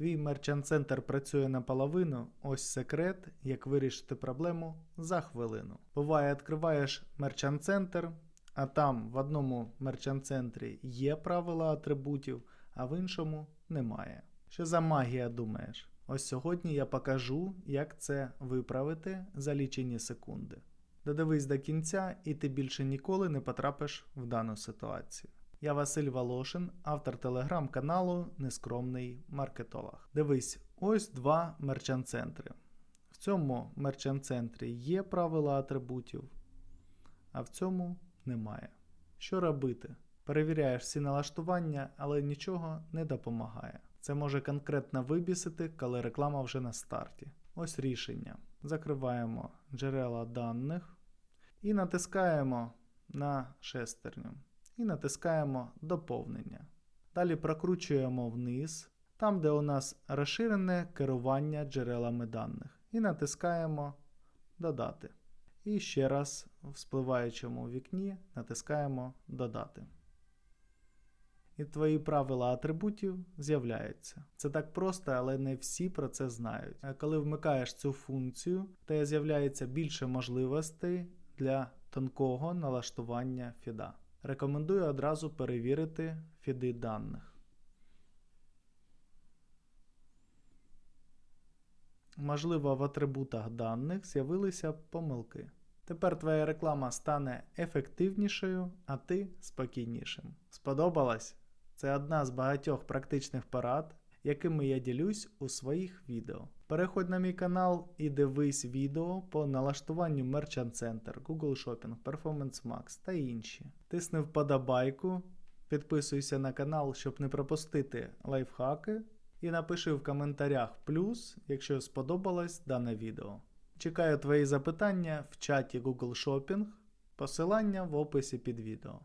Твій мерчант-центр працює наполовину. Ось секрет, як вирішити проблему за хвилину. Буває, відкриваєш мерчант-центр, а там в одному мерчант-центрі є правила атрибутів, а в іншому немає. Що за магія думаєш? Ось сьогодні я покажу, як це виправити за лічені секунди. Додивись до кінця, і ти більше ніколи не потрапиш в дану ситуацію. Я Василь Волошин, автор телеграм-каналу Нескромний маркетолог. Дивись, ось два мерчант-центри. В цьому мерчант-центрі є правила атрибутів, а в цьому немає. Що робити? Перевіряєш всі налаштування, але нічого не допомагає. Це може конкретно вибісити, коли реклама вже на старті. Ось рішення. Закриваємо джерела даних і натискаємо на шестерню. І натискаємо доповнення. Далі прокручуємо вниз, там, де у нас розширене керування джерелами даних. І натискаємо Додати. І ще раз в спливаючому вікні натискаємо Додати. І твої правила атрибутів з'являються. Це так просто, але не всі про це знають. Коли вмикаєш цю функцію, тебе з'являється більше можливостей для тонкого налаштування фіда. Рекомендую одразу перевірити фіди даних. Можливо, в атрибутах даних з'явилися помилки. Тепер твоя реклама стане ефективнішою, а ти спокійнішим. Сподобалось? Це одна з багатьох практичних порад, якими я ділюсь у своїх відео. Переходь на мій канал і дивись відео по налаштуванню Merchant Center, Google Shopping, Performance Max та інші. Тисни вподобайку, підписуйся на канал, щоб не пропустити лайфхаки, і напиши в коментарях плюс, якщо сподобалось дане відео. Чекаю твої запитання в чаті Google Shopping, посилання в описі під відео.